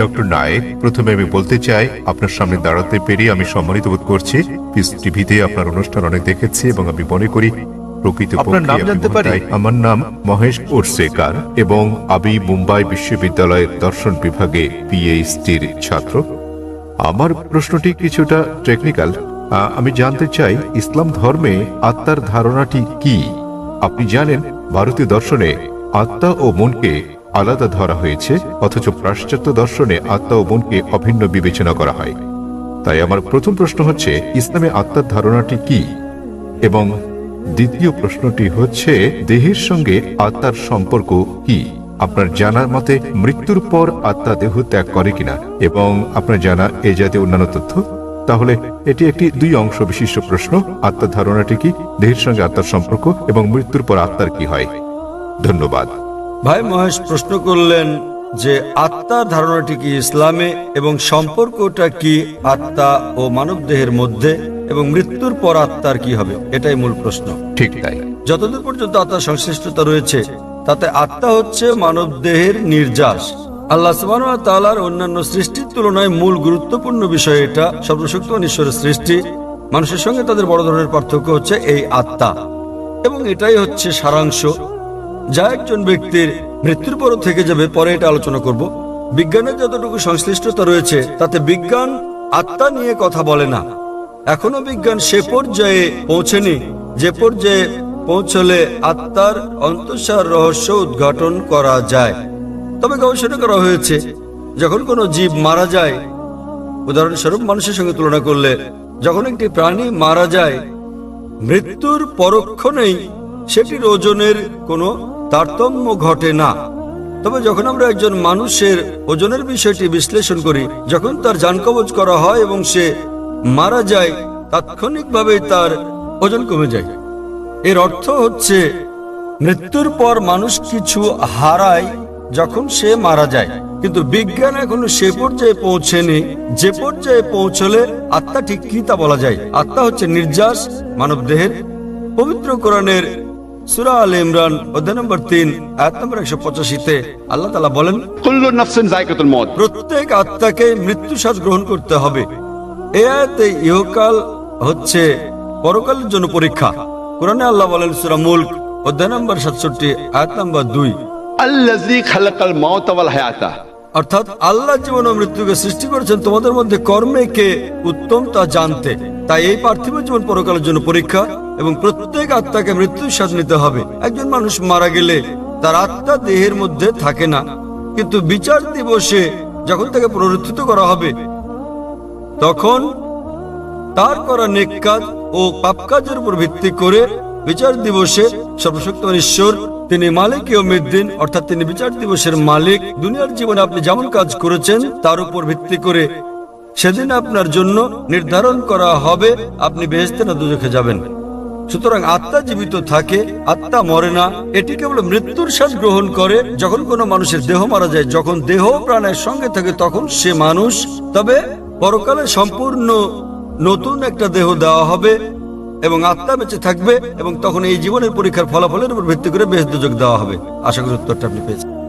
Doctor Naik প্রথমে আমি বলতে চাই আপনার সামনে দাঁড়াতে পেরে আমি সম্মানিত বোধ করছি। পিস টিভিতে আপনার অনুষ্ঠান অনেক দেখেছি এবং আমি মনে করি প্রকৃত? আমার নাম মহেশ ওরসেকার এবং আমি মুম্বাই বিশ্ববিদ্যালয়ের দর্শন বিভাগে পিএইচডির ছাত্র। আমার প্রশ্নটি কিছুটা টেকনিক্যাল আমি জানতে চাই ইসলাম ধর্মে আত্মার ধারণাটি কি? আপনি জানেন ভারতীয় দর্শনে আত্মা ও মনকে আলাদা ধরা হয়েছে, অথচ পাশ্চাত্য দর্শনে আত্মা ও মনকে অভিন্ন বিবেচনা করা হয়। তাই আমার প্রথম প্রশ্ন হচ্ছে, ইসলামে আত্মার ধারণাটি কি? এবং দ্বিতীয় প্রশ্নটি হচ্ছে, দেহের সঙ্গে আত্মার সম্পর্ক কি? আপনার জানার মতে, মৃত্যুর পর আত্মা দেহ ত্যাগ করে কিনা? এবং আপনার জানা এ জাতীয় অন্যান্য তথ্য? তাহলে এটি একটি দুই অংশ বিশিষ্ট প্রশ্ন, আত্মার ধারণাটি কি, দেহের সঙ্গে আত্মার সম্পর্ক, এবং মৃত্যুর পর আত্মার কি হয়? ধন্যবাদ। ভাই মহেশ প্রশ্ন করলেন যে আত্মার ধারণাটি কি ইসলামে এবং সম্পর্কটা কি আত্মা ও মানব দেহের মধ্যে এবং মৃত্যুর পর আত্মার কি হবে? এটাই মূল প্রশ্ন। ঠিক তাই। যতদূর পর্যন্ত আত্মার সংশ্লিষ্টতা রয়েছে তাতে আত্মা হচ্ছে মানব দেহের নির্যাস। আল্লাহ তাআলার অন্যান্য সৃষ্টির তুলনায় মূল গুরুত্বপূর্ণ বিষয় এটা। সর্বশক্তিমান ঈশ্বরের সৃষ্টি। মানুষের সঙ্গে তাদের বড় ধরনের পার্থক্য হচ্ছে এই আত্মা। এবং এটাই হচ্ছে সারাংশ। যা একজন ব্যক্তির মৃত্যুর পরও থেকে যাবে, পরে এটা আলোচনা করব। বিজ্ঞানের যতটুকু সংশ্লিষ্টতা রয়েছে, তাতে বিজ্ঞান আত্মা নিয়ে কথা বলে না। এখনও বিজ্ঞান সে পর্যায়ে পৌঁছেনি, যে পর্যায়ে পৌঁছলে আত্মার অন্তঃসার রহস্য উদ্ঘাটন করা যায়। তবে গবেষণা করা হয়েছে, যখন কোনো জীব মারা যায়, উদাহরণস্বরূপ মানুষের সঙ্গে তুলনা করলে, যখন একটি প্রাণী মারা যায়, মৃত্যুর পরক্ষণেই সেটির ওজনের কোনো তারতম্য ঘটে না। তবে যখন আমরা একজন মানুষের ওজনের বিষয়টি বিশ্লেষণ করি, যখন তার যানকবজ করা হয় এবং সে মারা যায়, তাৎক্ষণিকভাবে তার ওজন কমে যায়। এর অর্থ হচ্ছে, মৃত্যুর পর মানুষ কিছু হারায় যখন সে মারা যায়। কিন্তু বিজ্ঞান এখনও সে পর্যায়ে পৌঁছেনি। যে পর্যায়ে পৌঁছলে আত্মা ঠিক কি তা বলা যায়? আত্মা হচ্ছে নির্যাস মানব দেহের পবিত্র কোরআনের সুরা আল ইমরান অধ্যায় নম্বর তিন আয়াত নম্বর একশো পঁচাশিতে আল্লাহ তালা বলেন কুল্লু নাফসিন জায়কাতুল মউত প্রত্যেক আত্মাকে মৃত্যু সাজ গ্রহণ করতে হবে। এ আয়াতে ইহকাল হচ্ছে পরকালের জন্য পরীক্ষা। কোরআনে আল্লাহ বলেন সুরা মুল্ক অধ্যায় নম্বর সাতষট্টি আয়াত নম্বর দুই। অর্থাৎ আল্লাহ জীবন ও মৃত্যুকে সৃষ্টি করেছেন তোমাদের মধ্যে কর্মে কে উত্তম তা জানতে। তাই এই পার্থিব জীবন পরকালের জন্য পরীক্ষা। এবং প্রত্যেক আত্মাকে মৃত্যুর স্বাদ নিতে হবে। একজন মানুষ মারা গেলে তার আত্মা দেহের মধ্যে থাকে না। কিন্তু বিচার দিবসে যখন তাকে পুনরুত্থিত করা হবে, তখন তার করা নেক কাজ ও পাপ কাজের উপর ভিত্তি করে বিচার দিবসে সর্বশক্তিমান ঈশ্বর, তিনি মালিক ইয়মিদ্দিন অর্থাৎ তিনি বিচার দিবসের মালিক, দুনিয়ার জীবনে আপনি যেমন কাজ করেছেন, তার উপর ভিত্তি করে সেদিন আপনার জন্য নির্ধারণ করা হবে। আপনি বেহেস্তে না দুজখে যাবেন। সুতরাং আত্মা জীবিত থাকে, আত্মা মরে না। এটি কেবল মৃত্যুর স্বাদ গ্রহণ করে। যখন কোনো মানুষের দেহ মারা যায়, যখন দেহ প্রাণের সঙ্গে থাকে, তখন সে মানুষ। তবে পরকালে সম্পূর্ণ নতুন একটা দেহ দেওয়া হবে এবং আত্মা বেঁচে থাকবে এবং তখন এই জীবনের পরীক্ষার ফলাফলের উপর ভিত্তি করে বেশ দুযোগ দেওয়া হবে। আশা করি উত্তরটা আপনি পেয়েছেন।